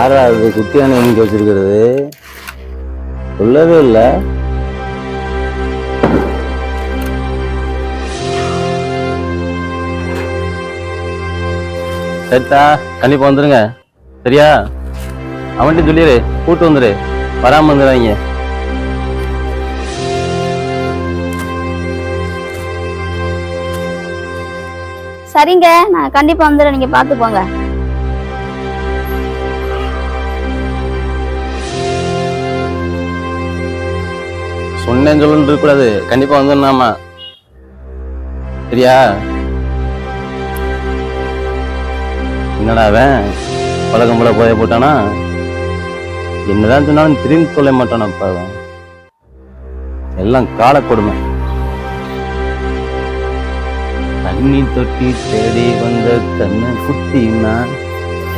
ஆறாவது குட்டியான எங்க வச்சிருக்கிறது சொல்லவே இல்லை. சரித்தா கண்டிப்பா வந்துருங்க. சரியா? அவன்கிட்ட சொல்லிடு கூட்டு வந்துரு. வராம வந்துடுறாங்க சரிங்க நான் கண்டிப்பா வந்துடுறேன். நீங்க பார்த்து போங்க. சொன்னேன்னு சொல்லணும் இருக்கக்கூடாது. கண்டிப்பா வந்துடணாமா சரியா? என்னடா அவன்? பழக்கம் போல போய போட்டானா? என்னதான் சொன்னாலும் திரும்பி சொல்ல மாட்டானாப்பா அவன் எல்லாம் கால கொடுமை. தண்ணி தொட்டி தேடி வந்த கண்ணு குட்டினா.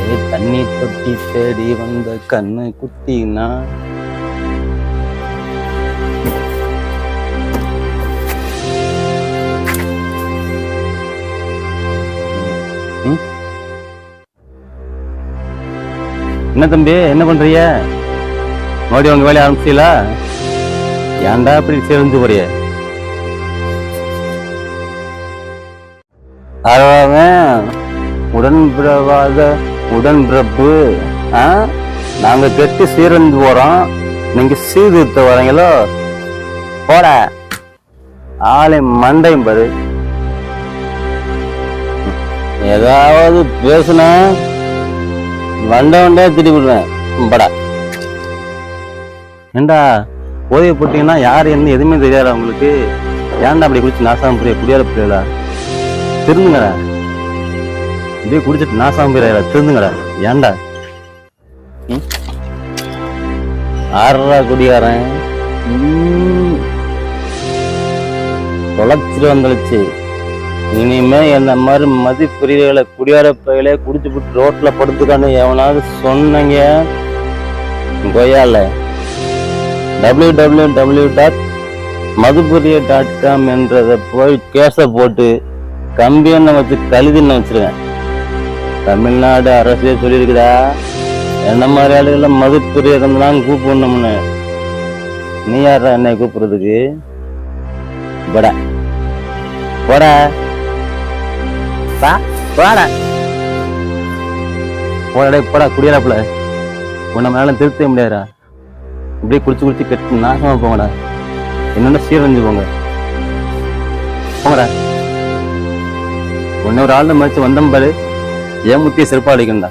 ஏ தண்ணி தொட்டி தேடி வந்த கண்ணு குட்டினா. என்ன தம்பி என்ன பண்றீங்க? மறுபடியும் உங்க வேலையை ஆரம்பிச்சீங்களா ஏன்டா இப்படி சேர்ந்து போறிய அவன் உடன்பிறவாத உடன்பிறப்பு ஆ? நாங்க கெட்டு சீரந்து போறோம். நீங்க சீர்திருத்த வரீங்களோ? போட. ஆளை மண்டையும் பாரு. ஏதாவது பேசுனா வண்ட வண்டே திட்டி விடுவேன் படா. ஏண்டா போதைய போட்டீங்கன்னா யார் என்ன எதுவுமே தெரியாதா உங்களுக்கு? ஏன்டா அப்படி குடிச்சு நாசாம புரிய குடியார புரியலா திருந்துங்கடா. இப்படியே குடிச்சிட்டு நாசாம புரியாதா திருந்துங்கடா. ஏன்டா? ஆறா குடியாரன். தொலைச்சிட்டு வந்துடுச்சு இனிமே இந்த மாதிரி மதிப்புரியர்களை குடியார பயிலே குடிச்சு விட்டு ரோட்ல படுத்துக்கான்னு எவனாவது சொன்னங்க? கொய்யால. டபிள்யூ டபிள்யூ டபிள்யூ டாட் மதுபுரிய டாட் காம் என்றதை போய் கேஸை போட்டு கம்பியண்ணை வச்சு கழுதின்னு வச்சிருக்கேன். தமிழ்நாடு அரசே சொல்லியிருக்குதா? என்ன மாதிரி ஆளுகளை மதுப்புரிய இருந்தாலும் கூப்பிடணும்னு. நீ யாரா என்னை கூப்பிடுறதுக்கு? படா. போடா. பா போடா போடா போடா குடியலாப்புல உன்னை மேலே திருத்த முடியாதா இப்படியே குடிச்சு குடிச்சு கெட்டு நாசமா போங்கடா. என்னென்ன சீரழிஞ்சு போங்க. போங்கடா. உன்ன ஒரு ஆள் மதிச்சு வந்தம்பாரு ஏன் முத்திய செருப்பா அடிக்கண்டா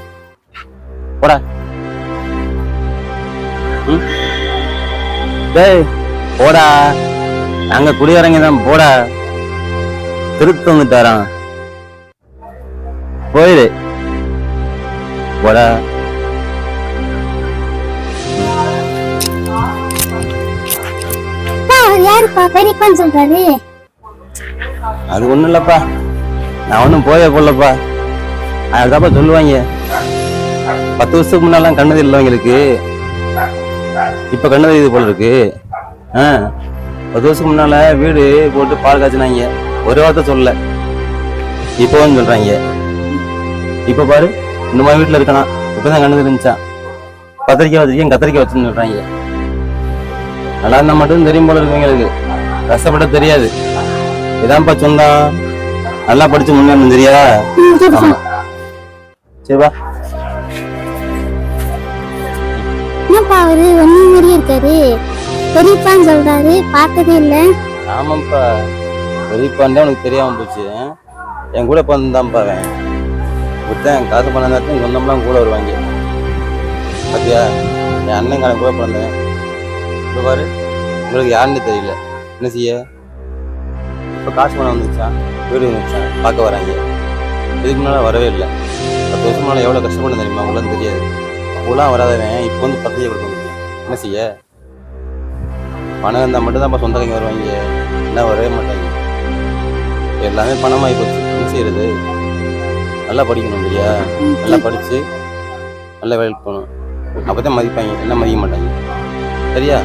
போடா. டேய் போடா. நாங்க குடியாரங்க தான் போடா. திருத்த தரான். போயிரு போடா யாருப்பா பெரியப்பான்னு சொல்றாரு அது ஒண்ணும் இல்லப்பா நான் ஒன்றும் போயே போடலப்பா அதுதாப்பா சொல்லுவாங்க பத்து வருஷத்துக்கு முன்னாலாம் கண்ணது இல்லவங்களுக்கு இப்ப கண்ணது இது போல இருக்கு ஆ பத்து வருஷத்துக்கு முன்னால வீடு போட்டு பால் காய்ச்சினாங்க ஒரு வார்த்தை சொல்லல இப்போ சொல்றாங்க இப்ப பாரு இந்த மாதிரி வீட்டுல இருக்கானா? இப்பதான் கண்ணது இருந்துச்சான் கத்திரிக்காய் வச்சிருக்கேன் கத்திரிக்காய் வச்சுன்னு சொல்றாங்க. நல்லா இருந்தா மட்டும் தெரியும் போல இருக்கவங்களுக்கு கஷ்டப்பட தெரியாது. இதான்ப்பா சொந்தம் நல்லா படிச்சு முன்னேறணும் ஆமா. சரிப்பா என்னப்பா அவரு ஒண்ணு மாதிரியே இருக்காரு. பெரியப்பான்னு சொல்றாரு பார்த்ததே இல்ல. ஆமாப்பா பெரியப்பாண்டே உனக்கு தெரியாம போச்சு. என் கூட பிறந்தான்ப்பா அவன். விட்டேன் காசு பண்ண நேரத்தில் சொந்தம்லாம் கூட வருவாங்க. பார்த்தியா என் அண்ணன் கணக்கு கூட பிறந்தேன். இப்போ பாரு உங்களுக்கு யாருன்னு தெரியல. என்ன செய்ய? இப்போ காசு பணம் வந்துச்சான் வீடு வந்துச்சான் பார்க்க வராங்க. இதுக்கு முன்னால் வரவே இல்லை. பத்து வருஷம் முன்னால் எவ்வளோ கஷ்டப்பட தெரியுமா? உங்களுக்கு தெரியாது. அப்போலாம் வராதவன் இப்போ வந்து பத்திரிக்கை கொடுக்க முடியும். என்ன செய்ய? பணம் இருந்தால் மட்டும் தான் சொந்தக்காரங்க வருவாங்க. என்ன வரவே மாட்டாங்க. எல்லாமே பணமாகி போச்சு. என்ன செய்யறது? நல்லா படிக்கணும் இல்லையா? நல்லா படித்து நல்ல வேலைக்கு போகணும். அப்போ தான் மதிப்பாங்க. எல்லாம் மதிக்க மாட்டாங்க? சரியா?